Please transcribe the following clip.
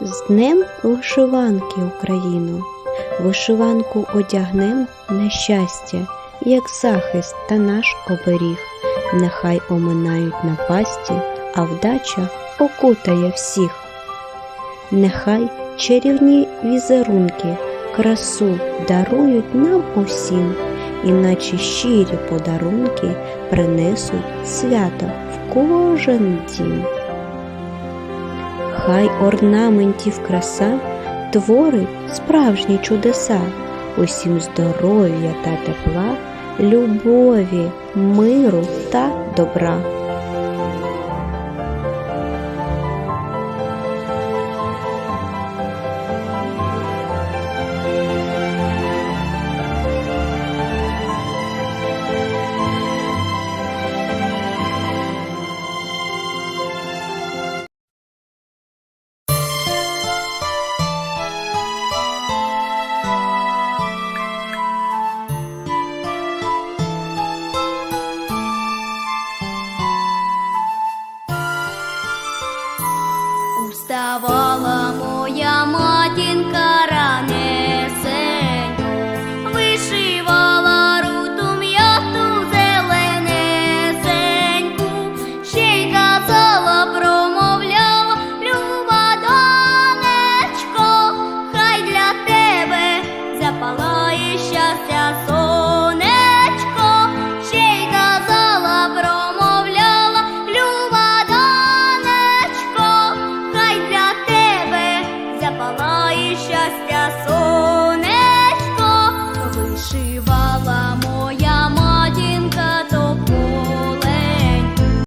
З днем вишиванки Україну, вишиванку одягнем на щастя, як захист та наш оберіг. Нехай оминають напасті, а вдача окутає всіх. Нехай чарівні візерунки красу дарують нам усім, іначе щирі подарунки принесуть свято в кожен дім. Хай орнаментів краса творить справжні чудеса, усім здоров'я та тепла, любові, миру та добра. favor.